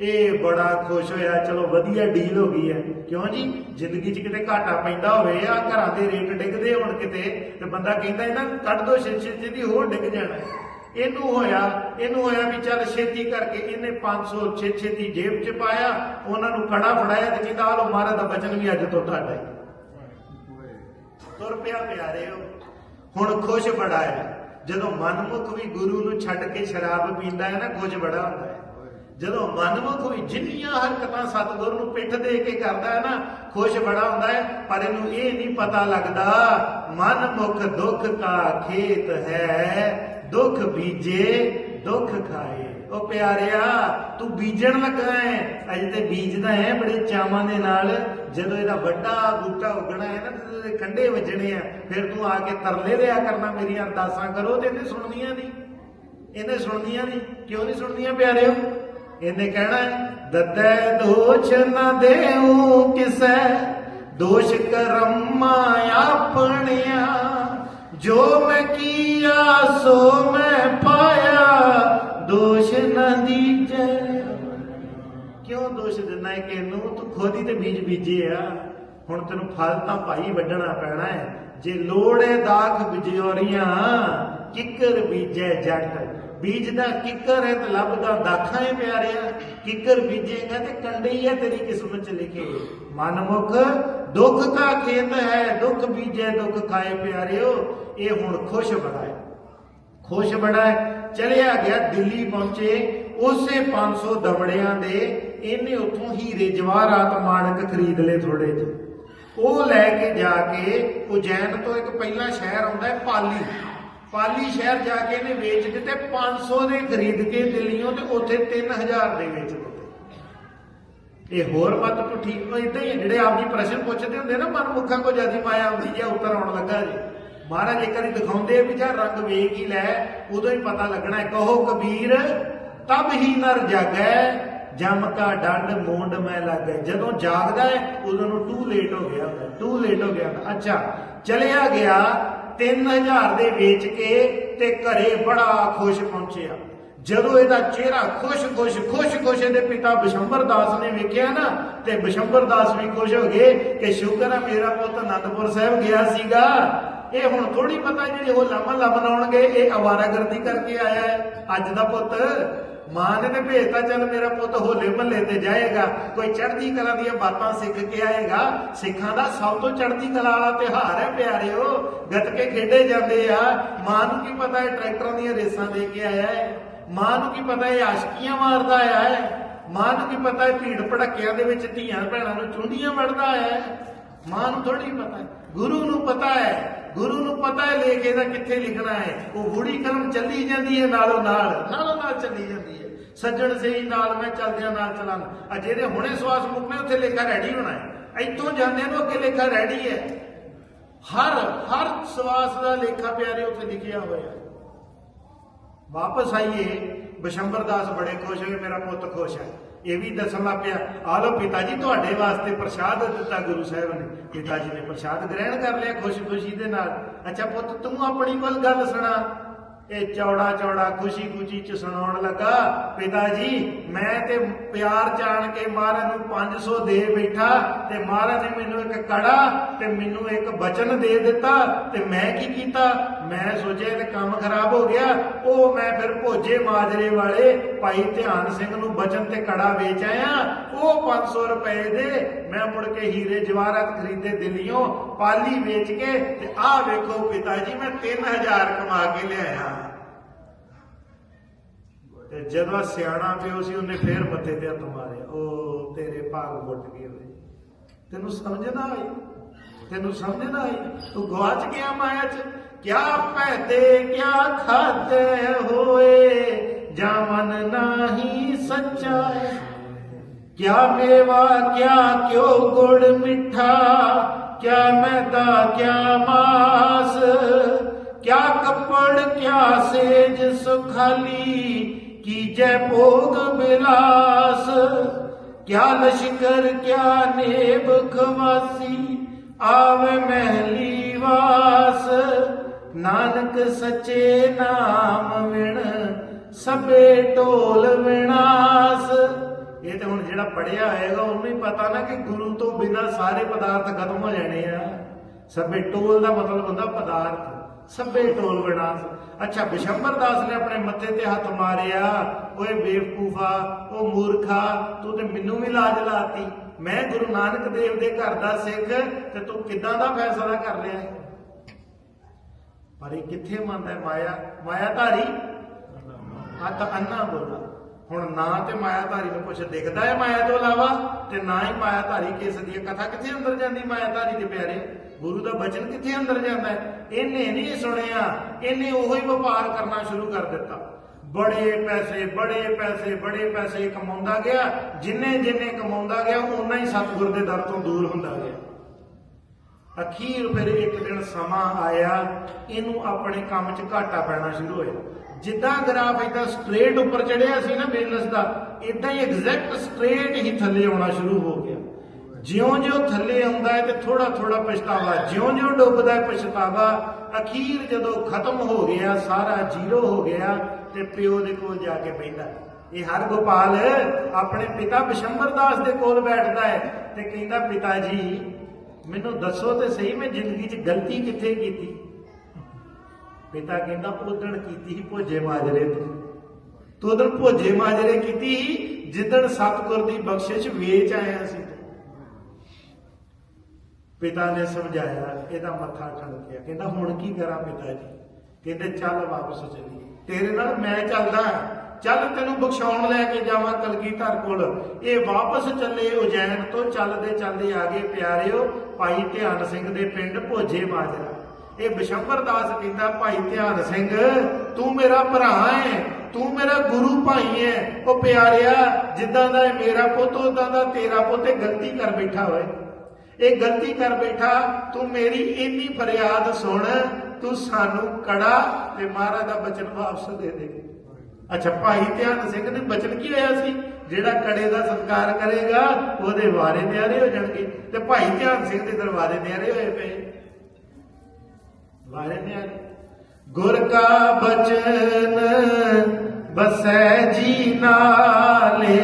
ਇਹ ਬੜਾ ਖੁਸ਼ ਹੋਇਆ, ਚਲੋ ਵਧੀਆ ਡੀਲ ਹੋ ਗਈ ਹੈ। ਕਿਉਂ ਜੀ? ਜ਼ਿੰਦਗੀ 'ਚ ਕਿਤੇ ਘਾਟਾ ਪੈਂਦਾ ਹੋਵੇ, ਆ ਘਰਾਂ ਦੇ ਰੇਟ ਡਿੱਗਦੇ ਹੋਣ ਕਿਤੇ, ਤੇ ਬੰਦਾ ਕਹਿੰਦਾ ਇਹਨਾਂ ਕੱਢ ਦੋ ਸ਼ੀਸ਼ੇ ਜਿਹਦੀ ਹੋਰ ਡਿੱਗ ਜਾਣਾ। ਇਹਨੂੰ ਹੋਇਆ ਇਹਨੂੰ ਹੋਇਆ ਵੀ ਚੱਲ ਛੇਤੀ ਕਰਕੇ ਇਹਨੇ 500 ਛੇ ਛੇਤੀ ਜੇਬ 'ਚ ਪਾਇਆ, ਉਹਨਾਂ ਨੂੰ ਕੜਾ ਫੜਾਇਆ ਤੇ ਕਹਿੰਦਾ ਆ ਲੋ ਦਾ ਬਚਨ ਵੀ ਅੱਜ ਤੋਂ ਤੁਹਾਡਾ ਹੀ। ਤੁਰ ਪਿਆ ਪਿਆਰਿਓ, ਹੁਣ ਖੁਸ਼ ਬੜਾ ਹੈ। ਜਦੋਂ ਮਨਮੁਖ ਵੀ ਗੁਰੂ ਨੂੰ ਛੱਡ ਕੇ ਸ਼ਰਾਬ ਪੀਂਦਾ ਹੈ ਨਾ, ਖੁਸ਼ ਬੜਾ ਹੁੰਦਾ ਹੈ। ਜਦੋਂ ਮਨਮੁਖ ਵੀ ਜਿੰਨੀਆਂ ਹਰਕਤਾਂ ਸਤਿਗੁਰੂ ਨੂੰ ਪਿੱਠ ਦੇ ਕੇ ਕਰਦਾ ਹੈ ਨਾ, ਖੁਸ਼ ਬੜਾ ਹੁੰਦਾ ਹੈ। ਪਰ ਇਹਨੂੰ ਇਹ ਨਹੀਂ ਪਤਾ ਲੱਗਦਾ, ਮਨਮੁਖ ਦੁੱਖ ਕਾ ਖੇਤ ਹੈ। ਦੁੱਖ ਬੀਜੇ ਦੁੱਖ ਖਾਏ। ਉਹ ਪਿਆਰਿਆ ਤੂੰ ਬੀਜਣ ਲੱਗਾ ਹੈ। ਅਜੇ ਤੇ ਬੀਜਦਾ ਹੈ ਬੜੇ ਚਾਵਾਂ ਦੇ ਨਾਲ। ਜਦੋਂ ਇਹਦਾ ਵੱਡਾ ਬੂਟਾ ਉੱਗਣਾ ਹੈ ਨਾ ਤੇ ਇਹਦੇ ਕੰਡੇ ਵੱਜਣੇ ਆ ਫਿਰ ਤੂੰ ਆ ਕੇ ਤਰਲੇ ਲਿਆ ਕਰਨਾ ਮੇਰੀਆਂ ਅਰਦਾਸਾਂ ਕਰੋ ਤੇ ਇਹਨੇ ਸੁਣਨੀਆਂ ਨਹੀਂ। ਇਹਨੇ ਸੁਣਨੀਆਂ ਨਹੀਂ। ਕਿਉਂ ਨਹੀਂ ਸੁਣਨੀਆਂ ਪਿਆਰਿਓ? ਇਹਨੇ ਕਹਿਣਾ ਹੈ, ਦੱਦੈ ਦੋਛ ਨ ਦੇਉ ਕਿਸੈ। ਦੋਸ਼ ਕਰਮਾ ਆਪਣਿਆ ਜੋ ਮੈਂ ਕੀਆ, ਸੋ ਮੈਂ ਪਾਇਆ। ਦੋਸ਼ ਨ ਦੀਜੈ। ਕਿਉਂ ਦੋਸ਼ ਦਿੰਦਾ ਹੈ ਕਿ ਤੂੰ ਖੁਦ ਹੀ ਤੇ ਬੀਜ ਬੀਜੇ ਆ। ਹੁਣ ਤੈਨੂੰ ਫਲ ਤਾਂ ਭਾਈ ਵੱਢਣਾ ਪੈਣਾ ਹੈ ਜੇ ਲੋੜੇ ਦਾਖ ਬਿਜੋਰੀਆਂ, ਕਿੱਕਰ ਬੀਜੈ ਜੱਟ। ਬੀਜਦਾ ਕਿੱਕਰ ਹੈ ਤੇ ਲੱਭਦਾ ਦਾਖਾਂ ਹੈ ਪਿਆਰਿਆ। ਕਿੱਕਰ ਬੀਜੇਗਾ ਤੇ ਕੰਡੇ ਹੀ ਹੈ ਤੇਰੀ ਕਿਸਮਤ ਚ ਲਿਖੇ। ਮਨਮੁਖ ਦੁੱਖ ਕਾ ਖੇਤ ਹੈ, ਦੁੱਖ ਬੀਜੇ, ਦੁੱਖ ਖਾਏ ਪਿਆਰਿਓ, ਇਹ ਹੁਣ ਖੁਸ਼ ਬੜਾ ਹੈ। ਖੁਸ਼ ਬੜਾ ਹੈ। ਚਲਿਆ ਗਿਆ ਦਿੱਲੀ ਪਹੁੰਚੇ, ਉਸੇ 500 ਦਮੜਿਆਂ ਦੇ, ਇਹਨੇ ਉੱਥੋਂ ਹੀਰੇ ਜਵਾਹਰਾਤ ਮਾਣਕ ਖਰੀਦ ਲਏ ਥੋੜੇ ਜਿਹੇ। ਉਹ ਲੈ ਕੇ ਜਾ ਕੇ, ਉਜੈਨ ਤੋਂ ਇੱਕ ਪਹਿਲਾ ਸ਼ਹਿਰ ਆਉਂਦਾ ਹੈ, ਪਾਲੀ। ਪਾਲੀ ਸ਼ਹਿਰ ਜਾ ਕੇ ਇਹਨੇ ਵੇਚ ਦਿੱਤੇ 500 ਦੇ ਖਰੀਦ ਕੇ ਦਿੱਲੀੋਂ ਤੇ ਉੱਥੇ 3000 ਦੇ ਵੇਚ ਦਿੱਤੇ। ਇਹ ਹੋਰ ਮਤ ਟੁੱਟੀ ਉਹ ਇਦਾਂ ਹੀ ਜਿਹੜੇ ਆਪ ਜੀ ਪ੍ਰਸ਼ਨ ਪੁੱਛਦੇ ਹੁੰਦੇ ਨਾ, ਮਨਮੁਖਾਂ ਕੋ ਜਿਆਦੀ ਮਾਇਆ ਆਉਂਦੀ ਜਾਂ ਉੱਤਰ ਆਉਣ ਲੱਗਾ ਜੀ। ਮਹਾਰਾਜ ਇੱਕ ਵਾਰੀ ਦਿਖਾਉਂਦੇ ਆ ਵੀ ਜਾਂ ਰੰਗ ਵੇਖ ਹੀ ਲੈ, ਉਦੋਂ ਹੀ ਪਤਾ ਲੱਗਣਾ ਕਹੋ ਕਬੀਰ, ਤਬ ਹੀ ਨਰ ਜਾਗੈ, ਜਮ ਕਾ ਡੰਡ ਮੋਂਡ ਮੈਂ ਲੱਗੈ। ਜਦੋਂ ਜਾਗਦਾ ਹੈ, ਉਦੋਂ ਨੂੰ ਟੂ ਲੇਟ ਹੋ ਗਿਆ ਹੁੰਦਾ। ਟੂ ਲੇਟ ਹੋ ਗਿਆ ਅੱਛਾ, ਚਲਿਆ ਗਿਆ 3000 ਦੇ ਵੇਚ ਕੇ ਤੇ ਘਰੇ ਬੜਾ ਖੁਸ਼ ਪਹੁੰਚਿਆ। ਜਦੋਂ ਇਹਦਾ ਚਿਹਰਾ ਖੁਸ਼-ਖੁਸ਼ ਖੁਸ਼-ਖੁਸ਼ ਇਹਦੇ ਪਿਤਾ ਬਿਸ਼ੰਬਰ ਦਾਸ ਨੇ ਵੇਖਿਆ ਨਾ, ਤੇ ਬਿਸ਼ੰਬਰ ਦਾਸ ਵੀ ਖੁਸ਼ ਹੋ ਗਏ ਕਿ ਸ਼ੁਕਰ ਹੈ ਮੇਰਾ ਪੁੱਤ ਅਨੰਦਪੁਰ ਸਾਹਿਬ ਗਿਆ ਸੀਗਾ। ਇਹ ਹੁਣ ਥੋੜੀ ਪਤਾ ਜਿਹੜੇ ਉਹ ਲਾਮਾ ਬਣਾਉਣਗੇ ਇਹ ਅਵਾਰਾਗਰਦੀ ਕਰਕੇ ਆਇਆ ਹੈ। ਅੱਜ ਦਾ ਪੁੱਤ, ਮਾਂ ਨੇ ਤੇ ਭੇਜਤਾ ਚੱਲ ਮੇਰਾ ਪੁੱਤ ਹੋਲੇ ਮਹੱਲੇ ਤੇ ਜਾਏਗਾ, ਕੋਈ ਚੜ੍ਹਦੀ ਕਲਾ ਦੀਆਂ ਬਾਤਾਂ ਸਿੱਖ ਕੇ ਆਏਗਾ। ਸਿੱਖਾਂ ਦਾ ਸਭ ਤੋਂ ਚੜ੍ਹਦੀ ਕਲਾ ਵਾਲਾ ਤਿਉਹਾਰ ਹੈ ਪਿਆਰਿਓ, ਗੱਤਕੇ ਖੇਡੇ ਜਾਂਦੇ ਆ। ਮਾਂ ਨੂੰ ਕੀ ਪਤਾ ਹੈ ਟਰੈਕਟਰਾਂ ਦੀਆਂ ਰੇਸਾਂ ਦੇ ਕੇ ਆਇਆ ਹੈ। ਮਾਂ ਨੂੰ ਕੀ ਪਤਾ ਇਹ ਆਸ਼ਕੀਆਂ ਮਾਰਦਾ ਆਇਆ ਹੈ? ਮਾਂ ਨੂੰ ਕੀ ਪਤਾ ਇਹ ਭੀੜ ਭੜੱਕਿਆਂ ਦੇ ਵਿੱਚ ਧੀਆਂ ਭੈਣਾਂ ਨੂੰ ਚੁੰਡੀਆਂ ਵੜਦਾ ਆਇਆ ਹੈ? ਮਾਂ ਨੂੰ ਥੋੜੀ ਪਤਾ ਹੈ। ਗੁਰੂ ਨੂੰ ਪਤਾ ਹੈ। ਗੁਰੂ ਨੂੰ ਪਤਾ ਹੈ ਲੇਖ ਇਹਦਾ ਕਿੱਥੇ ਲਿਖਣਾ ਹੈ। ਉਹ ਬੁੜੀ ਕਲਮ ਚੱਲੀ ਜਾਂਦੀ ਹੈ ਨਾਲੋਂ ਨਾਲ। ਨਾਲੋਂ ਨਾਲ ਚੱਲੀ ਜਾਂਦੀ ਹੈ। ਸੱਜਣ ਸਹੀ ਨਾਲ ਮੈਂ ਚੱਲਦਿਆਂ ਨਾਲ ਚਲਾਂ ਆ ਜਿਹਦੇ ਹੁਣੇ ਸਵਾਸ ਮੁੱਕਨੇ ਉੱਥੇ ਲੇਖਾ ਰੈਡੀ ਹੋਣਾ ਹੈ। ਇੱਥੋਂ ਜਾਂਦੇ ਨੂੰ ਅੱਗੇ ਲੇਖਾ ਰੈਡੀ ਹੈ। ਹਰ ਹਰ ਸਵਾਸ ਦਾ ਲੇਖਾ ਪਿਆਰੇ ਉੱਥੇ ਲਿਖਿਆ ਹੋਇਆ ਵਾਪਸ ਆਈਏ, ਬਸ਼ੰਬਰ ਦਾਸ ਬੜੇ ਖੁਸ਼ ਹੋਏ, ਮੇਰਾ ਪੁੱਤ ਖੁਸ਼ ਹੈ। ਇਹ ਵੀ ਦੱਸਣ ਲੱਗ ਪਿਆ, ਆ ਲੋ ਪਿਤਾ ਜੀ ਤੁਹਾਡੇ ਵਾਸਤੇ ਪ੍ਰਸ਼ਾਦ ਦਿੱਤਾ ਗੁਰੂ ਸਾਹਿਬ ਨੇ। ਪਿਤਾ ਜੀ ਨੇ ਪ੍ਰਸ਼ਾਦ ਗ੍ਰਹਿਣ ਕਰ ਲਿਆ ਖੁਸ਼ ਖੁਸ਼ੀ ਦੇ ਨਾਲ। ਅੱਛਾ ਪੁੱਤ, ਤੂੰ ਆਪਣੀ ਵੱਲ ਗੱਲ ਸੁਣਾ। ਇਹ ਚੌੜਾ ਚੌੜਾ ਖੁਸ਼ੀ ਖੁਸ਼ੀ ਚ ਸੁਣਾਉਣ ਲੱਗਾ, ਪਿਤਾ ਜੀ, ਮੈਂ ਤੇ ਪਿਆਰ ਜਾਣ ਕੇ ਮਹਾਰਾਜ ਨੂੰ 500 ਦੇ ਬੈਠਾ ਤੇ ਮਹਾਰਾਜ ਨੇ ਮੈਨੂੰ ਇੱਕ ਕੜਾ ਤੇ ਮੈਨੂੰ ਇੱਕ ਬਚਨ ਦੇ ਦਿੱਤਾ ਤੇ ਮੈਂ ਕੀ ਕੀਤਾ? ਮੈਂ ਸੋਚਿਆ ਤੇ ਕੰਮ ਖਰਾਬ ਹੋ ਗਿਆ, ਉਹ ਮੈਂ ਫਿਰ ਭੋਜੇ ਮਾਜਰੇ ਵਾਲੇ ਭਾਈ ਧਿਆਨ ਸਿੰਘ ਨੂੰ ਬਚਨ ਤੇ ਕੜਾ ਵੇਚ ਆਇਆ, ਉਹ 500 ਰੁਪਏ ਦੇ, ਮੈਂ ਮੁੜ ਕੇ ਹੀਰੇ ਜਵਾਹਰਾਤ ਖਰੀਦੇ ਦਿੱਲੀੋਂ ਪਾਲੀ ਵੇਚ ਕੇ ਤੇ ਆਹ ਵੇਖੋ ਪਿਤਾ ਜੀ, ਮੈਂ 3000 ਕਮਾ ਕੇ ਲਿਆਇਆ। ਤੇ ਜਦੋਂ ਸਿਆਣਾ ਪਿਓ ਸੀ, ਉਹਨੇ ਫੇਰ ਮੱਥੇ ਤੇ ਹੱਥ ਮਾਰਿਆ। ਉਹ ਤੇਰੇ ਭਾਗ ਮੁੱਟ ਗਏ ਹੋਏ ਤੈਨੂੰ ਸਮਝ ਨਾ ਆਈ? ਤੈਨੂੰ ਸਮਝ ਨਾ ਆਈ? ਤੂੰ ਗਵਾਚ ਗਿਆ ਮਾਇਆ ਚ? ਕਿਆ ਪਹਿਤੇ ਕਿਆ ਖਾਤੇ ਹੋਏ? ਜਾ ਮਨ ਨਾਹੀ ਸੱਚਾ? ਕਿਆ ਮੇਵਾ, ਕਿਆ ਕਿਉ ਗੁੜ ਮਿੱਠਾ? ਕਿਆ ਮੈਦਾ, ਕਿਆ ਮਾਸ? ਕਿਆ ਕੱਪੜ, ਕਿਆ ਸੇਜ ਸੁਖਾਲੀ? सुखाली की जय भोग बिलास क्या लश्कर क्या नेब खवासी आवे महली वास नानक सचे नाम विण सबे ਢੋਲ ਵਿਨਾਸ਼ ਇਹ ਤੇ ਹੁਣ ਜਿਹੜਾ ਪੜਿਆ ਹੋਏਗਾ ਉਹਨੂੰ ਹੀ ਪਤਾ ਨਾ ਕਿ ਗੁਰੂ ਤੋਂ ਬਿਨਾ ਸਾਰੇ ਪਦਾਰਥ ਖਤਮ ਹੋ ਜਾਣੇ ਆ ਸਭੇ ਟੋਲ ਦਾ ਮਤਲਬ ਹੁੰਦਾ ਪਦਾਰਥ ਸਭੇ ਟੋਲ ਵਿਨਾਸ਼ ਅੱਛਾ, ਬਿਸ਼ੰਬਰ ਦਾਸ ਨੇ ਆਪਣੇ ਮੱਥੇ ਤੇ ਹੱਥ ਮਾਰਿਆ। ਓਏ ਬੇਵਕੂਫਾ ਉਹ ਮੂਰਖਾ, ਤੂੰ ਤੇ ਮੈਨੂੰ ਵੀ ਲਾਜ ਲਾਤੀ। ਮੈਂ ਗੁਰੂ ਨਾਨਕ ਦੇਵ ਦੇ ਘਰ ਦਾ ਸਿੱਖ ਤੇ ਤੂੰ ਕਿੱਦਾਂ ਦਾ ਫੈਸਲਾ ਕਰ ਲਿਆ ਹੈ? ਪਰ ਇਹ ਕਿੱਥੇ ਮੰਨਦਾ ਮਾਇਆ ਮਾਇਆ? ਧਾਰੀ ਆ ਤਾਂ ਅੰਨਾ ਬੋਲਾ ਹੁਣ ਨਾ ਤੇ ਮਾਇਆ ਧਾਰੀ ਨੂੰ ਕੁਛ ਦਿਖਦਾ ਹੈ ਮਾਇਆ ਤੋਂ ਇਲਾਵਾ, ਤੇ ਨਾ ਹੀ ਮਾਇਆ ਧਾਰੀ ਕਿਸ ਦੀ ਕਥਾ ਕਿੱਥੇ ਅੰਦਰ ਜਾਂਦੀ ਮਾਇਆ ਧਾਰੀ ਦੇ ਪਿਆਰੇ? ਗੁਰੂ ਦਾ ਬਚਨ ਕਿੱਥੇ ਅੰਦਰ ਜਾਂਦਾ ਹੈ? ਇਹਨੇ ਨਹੀਂ ਸੁਣਿਆ। ਇਹਨੇ ਉਹੋ ਹੀ ਵਪਾਰ ਕਰਨਾ ਸ਼ੁਰੂ ਕਰ ਦਿੱਤਾ। ਬੜੇ ਪੈਸੇ ਬੜੇ ਪੈਸੇ ਬੜੇ ਪੈਸੇ ਕਮਾਉਂਦਾ ਗਿਆ। ਜਿੰਨੇ ਜਿੰਨੇ ਕਮਾਉਂਦਾ ਗਿਆ ਉਨਾ ਹੀ ਸਤਿਗੁਰ ਦੇ ਦਰ ਤੋਂ ਦੂਰ ਹੁੰਦਾ ਗਿਆ। ਅਖੀਰ ਫਿਰ ਇੱਕ ਦਿਨ ਸਮਾਂ ਆਇਆ। ਇਹਨੂੰ ਆਪਣੇ ਕੰਮ 'ਚ ਘਾਟਾ ਪੈਣਾ ਸ਼ੁਰੂ ਹੋਇਆ। ਜਿੱਦਾਂ ਗ੍ਰਾਫ ਇਦਾਂ ਸਟ੍ਰੇਟ ਉੱਪਰ ਚੜਿਆ ਸੀ ਨਾ ਬਿਜ਼ਨਸ ਦਾ ਇਦਾਂ ਹੀ ਐਗਜ਼ੈਕਟ ਸਟ੍ਰੇਟ ਹੀ ਥੱਲੇ ਆਉਣਾ ਸ਼ੁਰੂ ਹੋ ਗਿਆ। ਜਿਉਂ-ਜਿਉਂ ਥੱਲੇ ਆਉਂਦਾ ਹੈ ਤੇ ਥੋੜਾ ਥੋੜਾ ਪਛਤਾਵਾ, ਜਿਉਂ-ਜਿਉਂ ਡੁੱਬਦਾ ਹੈ ਪਛਤਾਵਾ, ਅਖੀਰ ਜਦੋਂ ਖਤਮ ਹੋ ਗਿਆ, ਸਾਰਾ ਜ਼ੀਰੋ ਹੋ ਗਿਆ ਤੇ ਪਿਓ ਦੇ ਕੋਲ ਜਾ ਕੇ ਬੈਠਾ ਇਹ ਹਰ ਗੋਪਾਲ ਆਪਣੇ ਪਿਤਾ ਬਿਸ਼ੰਬਰ ਦਾਸ ਦੇ ਕੋਲ ਬੈਠਦਾ ਹੈ ਤੇ ਕਹਿੰਦਾ, ਪਿਤਾ ਜੀ, ਮੈਨੂੰ ਦੱਸੋ ਤੇ ਸਹੀ ਮੈਂ ਜ਼ਿੰਦਗੀ 'ਚ ਗਲਤੀ ਕਿੱਥੇ ਕੀਤੀ? ਪਿਤਾ ਕਹਿੰਦਾ ਉਦਣ ਕੀਤੀ ਸੀ, ਭੋਜੇ ਮਾਜਰੇ ਤੋਂ। ਤੂੰ ਉਦਣ ਭੋਜੇ ਮਾਜਰੇ ਕੀਤੀ ਸੀ, ਜਿੱਦਣ ਸਤਿਗੁਰ ਦੀ ਬਖਸ਼ਿਸ਼ ਵੇਚ ਆਇਆ ਸੀ। ਪਿਤਾ ਨੇ ਸਮਝਾਇਆ, ਇਹਦਾ ਮੱਥਾ ਠਣਕਿਆ ਕਹਿੰਦਾ, ਹੁਣ ਕੀ ਕਰਾਂ ਪਿਤਾ ਜੀ? ਕਹਿੰਦੇ, ਚੱਲ ਵਾਪਸ ਚੱਲੀਏ। ਤੇਰੇ ਨਾਲ ਮੈਂ ਚੱਲਦਾ ਚੱਲ ਤੈਨੂੰ ਬਖਸ਼ਾਉਣ ਲੈ ਕੇ ਜਾਵਾਂ ਕਲਗੀਧਰ ਕੋਲ। ਇਹ ਵਾਪਸ ਚੱਲੇ ਉਜੈਨ ਤੋਂ ਚੱਲਦੇ ਚੱਲਦੇ ਆ ਗਏ ਪਿਆਰਿਓ, ਭਾਈ ਧਿਆਨ ਸਿੰਘ ਦੇ ਪਿੰਡ ਭੋਜੇ ਮਾਜਰਾ ਇਹ ਬਿਸ਼ੰਬਰ ਦਾਸ ਕਹਿੰਦਾ, ਭਾਈ ਧਿਆਨ ਸਿੰਘ, ਤੂੰ ਮੇਰਾ ਭਰਾ ਹੈ। ਤੂੰ ਮੇਰਾ ਗੁਰੂ ਭਾਈ ਹੈ। ਉਹ ਪਿਆਰਿਆ, ਜਿੱਦਾਂ ਦਾ ਇਹ ਮੇਰਾ ਪੁੱਤ ਉਦਾਂ ਦਾ ਤੇਰਾ ਪੁੱਤ ਇਹ ਗਲਤੀ ਕਰ ਬੈਠਾ ਹੋਏ। ਇਹ ਗਲਤੀ ਕਰ ਬੈਠਾ, ਤੂੰ ਮੇਰੀ ਇੰਨੀ ਫਰਿਆਦ ਸੁਣ, ਤੂੰ ਸਾਨੂੰ ਕੜਾ ਤੇ ਮਹਾਰਾਜ ਦਾ ਬਚਨ ਵਾਪਸ ਦੇ ਦੇ। ਅੱਛਾ, ਭਾਈ ਧਿਆਨ ਸਿੰਘ ਨੇ ਬਚਨ ਕੀ ਹੋਇਆ ਸੀ? ਜਿਹੜਾ ਕੜੇ ਦਾ ਸਤਿਕਾਰ ਕਰੇਗਾ, ਉਹਦੇ ਵਾਰੇ ਨਿਆਰੇ ਹੋ ਜਾਣਗੇ। ਤੇ ਭਾਈ ਧਿਆਨ ਸਿੰਘ ਦੇ ਦਰਬਾਰੇ ਨਿਆਰੇ ਹੋਏ ਪਏ। ਵਾਰੇ ਨਿਆਰੇ। ਗੁਰ ਕਾ ਬਚਨ ਬਸੈ ਜੀ ਨਾਲੇ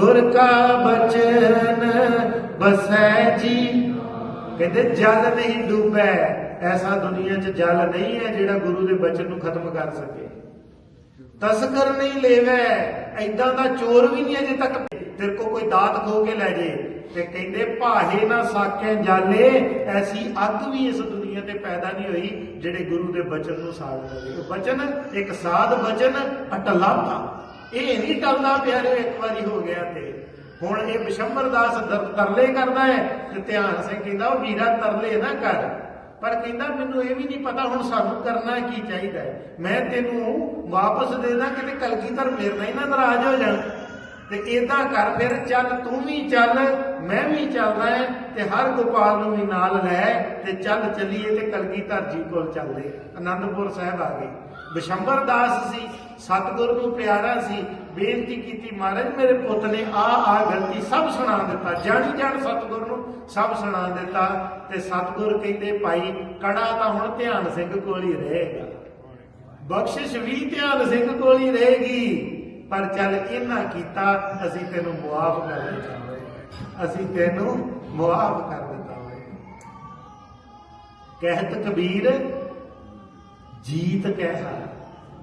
ਗੁਰ ਕਾ ਬਚਨ ਬਸੈ ਜੀ। ਕਹਿੰਦੇ, ਜਲ ਨਹੀਂ ਡੂਬੈ। ਐਸਾ ਦੁਨੀਆ 'ਚ ਜਲ ਨਹੀਂ ਹੈ ਜਿਹੜਾ ਗੁਰੂ ਦੇ ਬਚਨ ਨੂੰ ਖਤਮ ਕਰ ਸਕੇ। ਤਸਕਰ ਨਹੀਂ ਲੈਵੇ। ਐਦਾਂ ਦਾ ਚੋਰ ਵੀ ਨਹੀਂ ਅਜੇ ਤੱਕ। ਤੇਰੇ ਕੋ ਕੋਈ ਦਾਤ ਖੋ ਕੇ ਲੈ ਜੇ। ਤੇ ਕਹਿੰਦੇ, ਭਾਹੇ ਨਾ ਸਾਕੇ ਜਾਲੇ, ਐਸੀ ਅੱਗ ਵੀ ਇਸ ਦੁਨੀਆ ਤੇ ਪੈਦਾ ਨਹੀਂ ਹੋਈ ਜਿਹੜੇ ਗੁਰੂ ਦੇ ਬਚਨ ਨੂੰ ਸਾੜ ਦੇਵੇ। ਬਚਨ ਇੱਕ ਸਾਧ ਬਚਨ, ਅਟਲਾ ਇਹ ਨਹੀਂ ਟਲਦਾ ਪਿਆਰੇ ਇੱਕ ਵਾਰੀ ਹੋ ਗਿਆ ਤੇ। ਹੁਣ ਇਹ ਬਿਸ਼ੰਬਰ ਦਾਸ ਤਰਲੇ ਕਰਦਾ ਹੈ ਤੇ ਧਿਆਨ ਸਿੰਘ ਕਹਿੰਦਾ ਉਹ ਵੀਰਾ ਤਰਲੇ ਨਾ ਕਰ। ਪਰ ਕਹਿੰਦਾ ਮੈਨੂੰ ਇਹ ਵੀ ਨਹੀਂ ਪਤਾ ਹੁਣ ਸਾਨੂੰ ਕਰਨਾ ਕੀ ਚਾਹੀਦਾ ਹੈ। ਮੈਂ ਤੈਨੂੰ ਵਾਪਸ ਦੇ ਦਾਂ ਕਿਤੇ ਕਲਗੀਧਰ ਮੇਰੇ ਨਾਲ ਹੀ ਨਾ ਨਾਰਾਜ਼ ਹੋ ਜਾਣ। ਤੇ ਇਦਾਂ ਕਰ ਫਿਰ, ਚੱਲ ਤੂੰ ਵੀ ਚੱਲ, ਮੈਂ ਵੀ ਚੱਲਦਾ ਹੈ ਤੇ ਹਰ ਗੋਪਾਲ ਨੂੰ ਵੀ ਨਾਲ ਲੈ ਤੇ ਚੱਲ ਚੱਲੀਏ ਤੇ ਕਲਗੀਧਰ ਜੀ ਕੋਲ ਚੱਲਦੇ। ਆਨੰਦਪੁਰ ਸਾਹਿਬ ਆ ਗਏ। ਬਿਸ਼ੰਬਰ ਦਾਸ ਸੀ, ਸਤਿਗੁਰ ਨੂੰ ਪਿਆਰਾ ਸੀ, ਬੇਨਤੀ ਕੀਤੀ ਮਹਾਰਾਜ, ਮੇਰੇ ਪੁੱਤ ਨੇ ਆ ਆ ਗਲਤੀ ਸਭ ਸੁਣਾ ਦਿੱਤਾ, ਜਾਣੀ ਜਾਣ ਸਤਿਗੁਰ ਨੂੰ ਸਭ ਸੁਣਾ ਦਿੱਤਾ ਤੇ ਸਤਿਗੁਰ ਕਹਿੰਦੇ, ਭਾਈ, ਕੜਾ ਤਾਂ ਹੁਣ ਧਿਆਨ ਸਿੰਘ ਕੋਲ ਹੀ ਰਹੇਗਾ। ਬਖਸ਼ਿਸ਼ ਵੀ ਧਿਆਨ ਸਿੰਘ ਕੋਲ ਹੀ ਰਹੇਗੀ, ਪਰ ਚੱਲ ਇਹਨਾਂ ਕੀਤਾ, ਅਸੀਂ ਤੈਨੂੰ ਮੁਆਫ ਕਰ ਦਿੱਤਾ। ਹੋਏ ਅਸੀਂ ਤੈਨੂੰ ਮੁਆਫ ਕਰ ਦਿੱਤਾ। ਹੋਏ ਕਹਿਤ ਕਬੀਰ ਜੀਤ ਕਹਿਆ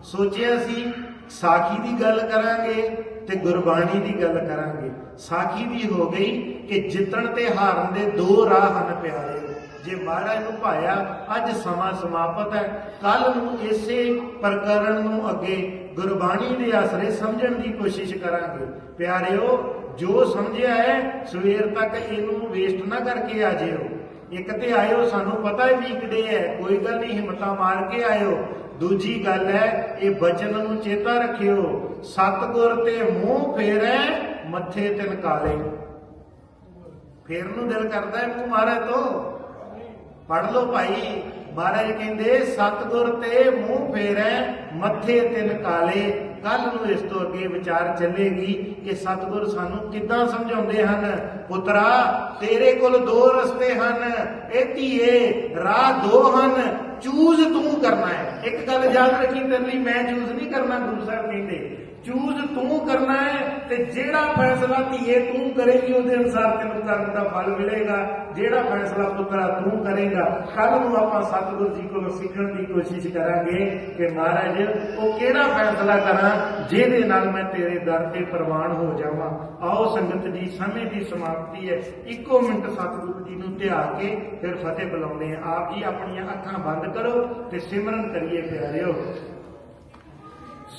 ਸੋਚਿਆ ਸੀ, ਸਾਖੀ ਦੀ ਗੱਲ ਕਰਾਂਗੇ ਤੇ ਗੁਰਬਾਣੀ ਦੀ ਗੱਲ ਕਰਾਂਗੇ। ਸਾਖੀ ਵੀ ਹੋ ਗਈ ਕਿ ਜਿੱਤਣ ਤੇ ਹਾਰਨ ਦੇ ਦੋ ਰਾਹ ਹਨ ਪਿਆਰੇ। ਜੇ ਮਹਾਰਾਜ ਨੂੰ ਭਾਇਆ, ਅੱਜ ਸਮਾਂ ਸਮਾਪਤ ਹੈ। ਕੱਲ ਨੂੰ ਇਸੇ ਪ੍ਰਕਰਨ ਨੂੰ ਅੱਗੇ ਗੁਰਬਾਣੀ ਦੇ ਆਸਰੇ ਸਮਝਣ ਦੀ ਕੋਸ਼ਿਸ਼ ਕਰਾਂਗੇ। ਪਿਆਰਿਓ, ਜੋ ਸਮਝਿਆ ਹੈ, ਸਵੇਰ ਤੱਕ ਇਹਨੂੰ ਵੇਸਟ ਨਾ ਕਰਕੇ ਆ ਜਿਓ। ਇੱਕ ਤੇ ਆਇਓ, ਸਾਨੂੰ ਪਤਾ ਹੈ ਵੀਕਡੇ ਹੈ ਕੋਈ ਗੱਲ ਨਹੀਂ, ਹਿੰਮਤਾਂ ਮਾਰ ਕੇ ਆਇਓ। ਦੂਜੀ ਗੱਲ ਹੈ ਇਹ ਬਚਨ ਨੂੰ ਚੇਤਾ ਰੱਖਿਓ। ਸਤਗੁਰ ਤੇ ਮੂੰਹ ਫੇਰੈ, ਮੱਥੇ ਤਿਨ ਕਾਲੇ। ਫੇਰ ਨੂੰ ਦਿਲ ਕਰਦਾ ਹੈ ਮੂੰਹ ਮਾਰੇ ਤੋਂ। ਪੜ ਲਓ ਭਾਈ, ਮਹਾਰਾਜ ਕਹਿੰਦੇ, ਸਤਗੁਰ ਤੇ ਮੂੰਹ ਫੇਰੈ, ਮੱਥੇ ਤਿਨ ਕੱਲ ਨੂੰ ਇਸ ਤੋਂ ਅੱਗੇ ਵਿਚਾਰ ਚੱਲੇਗੀ ਕਿ ਸਤਿਗੁਰ ਸਾਨੂੰ ਕਿੱਦਾਂ ਸਮਝਾਉਂਦੇ ਹਨ। ਪੁੱਤਰਾ, ਤੇਰੇ ਕੋਲ ਦੋ ਰਸਤੇ ਹਨ। ਇਹ ਧੀਏ, ਰਾਹ ਦੋ ਹਨ। ਚੂਜ਼ ਤੂੰ ਕਰਨਾ ਹੈ। ਇੱਕ ਗੱਲ ਯਾਦ ਰੱਖੀ, ਤੇਰੇ ਲਈ ਮੈਂ ਚੂਜ਼ ਨਹੀਂ ਕਰਨਾ ਗੁਰੂ ਸਾਹਿਬ ਕਹਿੰਦੇ ਚੂਜ਼ ਤੂੰ ਕਰਨਾ ਹੈ ਤੇ ਜਿਹੜਾ ਫੈਸਲਾ ਧੀਏ ਤੂੰ ਕਰੇਗੀ, ਉਹਦੇ ਅਨੁਸਾਰ ਤੈਨੂੰ ਕਰਨ ਦਾ ਫਲ ਮਿਲੇਗਾ। ਜਿਹੜਾ ਫੈਸਲਾ ਪੁੱਤਰਾ ਤੂੰ ਕਰੇਗਾ। ਕੱਲ ਨੂੰ ਆਪਾਂ ਸਤਿਗੁਰੂ ਜੀ ਕੋਲੋਂ ਸਿੱਖਣ ਦੀ ਕੋਸ਼ਿਸ਼ ਕਰਾਂਗੇ ਕਿ ਮਹਾਰਾਜ, ਉਹ ਕਿਹੜਾ ਫੈਸਲਾ ਕਰਾਂ, ਜਿਹਦੇ ਨਾਲ ਮੈਂ ਤੇਰੇ ਦਰ ਤੇ ਪ੍ਰਵਾਨ ਹੋ ਜਾਵਾਂ। ਆਓ ਸੰਗਤ ਜੀ, ਸਮੇਂ ਦੀ ਸਮਾਪਤੀ ਹੈ। ਇੱਕੋ ਮਿੰਟ ਸਤਿਗੁਰੂ ਜੀ ਨੂੰ ਧਿਆ ਕੇ ਫਿਰ ਫਤਿਹ ਬੁਲਾਉਂਦੇ ਆ ਆਪ ਜੀ ਆਪਣੀਆਂ ਅੱਖਾਂ ਬੰਦ ਕਰੋ ਤੇ ਸਿਮਰਨ ਕਰੀਏ ਪਿਆਰਿਓ।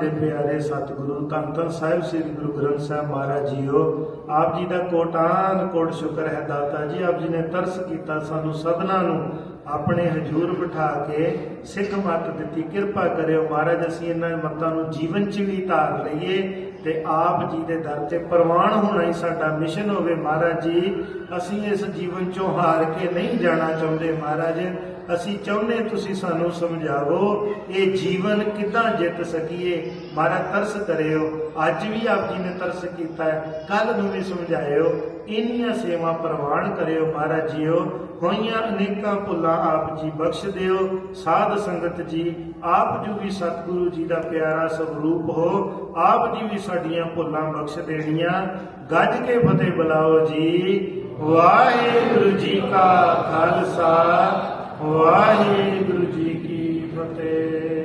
ਦੇ ਪਿਆਰੇ ਸਤਿਗੁਰੂ, ਧੰਨ ਧੰਨ ਸਾਹਿਬ, ਸ੍ਰੀ ਗੁਰੂ ਗ੍ਰੰਥ ਸਾਹਿਬ ਮਹਾਰਾਜ ਜੀਓ। ਆਪ ਜੀ ਦਾ ਕੋਟਾਨ ਕੋਟ ਸ਼ੁਕਰ ਹੈ ਦਾਤਾ ਜੀ, ਆਪ ਜੀ ਨੇ ਤਰਸ ਕੀਤਾ ਸਾਨੂੰ ਸਭਨਾਂ ਨੂੰ, ਆਪਣੇ ਹਜੂਰ ਬਿਠਾ ਕੇ ਸਿੱਖ ਮੱਤ ਦਿੱਤੀ। ਕਿਰਪਾ ਕਰਿਓ ਮਹਾਰਾਜ, ਅਸੀਂ ਇਹਨਾਂ ਮਤਾਂ ਨੂੰ ਜੀਵਨ ਚ ਵੀ ਧਾਰ ਲਈਏ। ਤੇ ਆਪ ਜੀ ਦੇ ਦਰ ਤੇ ਪ੍ਰਵਾਨ ਹੋਣਾ ਹੀ ਸਾਡਾ ਮਿਸ਼ਨ ਹੋਵੇ ਮਹਾਰਾਜ ਜੀ। ਅਸੀਂ ਇਸ ਜੀਵਨ ਚੋਂ ਹਾਰ ਕੇ ਨਹੀਂ ਜਾਣਾ ਚਾਹੁੰਦੇ ਮਹਾਰਾਜ। ਅਸੀਂ ਚਾਹੁੰਦੇ ਤੁਸੀਂ ਸਾਨੂੰ ਸਮਝਾਵੋ, ਇਹ ਜੀਵਨ ਕਿੱਦਾਂ ਜਿੱਤ ਸਕੀਏ? ਮਹਾਰਾਜ ਤਰਸ ਕਰਿਓ। ਅੱਜ ਵੀ ਆਪ ਜੀ ਨੇ ਤਰਸ ਕੀਤਾ ਹੈ। ਕੱਲ ਨੂੰ ਵੀ ਸਮਝਾਇਓ। ਇੰਨੀਆਂ ਸੇਵਾ ਪ੍ਰਵਾਨ ਕਰਿਓ ਮਹਾਰਾਜ ਜੀਓ, ਹੋਈਆਂ ਅਨੇਕਾਂ ਭੁੱਲਾਂ ਆਪ ਜੀ ਬਖਸ਼ ਦਿਓ। ਸਾਧ ਸੰਗਤ ਜੀ, ਆਪ ਜੋ ਸਤਿਗੁਰੂ ਜੀ ਦਾ ਪਿਆਰਾ ਸਵਰੂਪ ਹੋ, ਆਪ ਜੀ ਵੀ ਸਾਡੀਆਂ ਭੁੱਲਾਂ ਬਖਸ਼ ਦੇਣੀਆਂ। ਗੱਜ ਕੇ ਫਤਿਹ ਬੁਲਾਓ ਜੀ। ਵਾਹਿਗੁਰੂ ਜੀ ਕਾ ਖਾਲਸਾ, ਵਾਹਿਗੁਰੂ ਜੀ ਕੀ ਫਤਿਹ।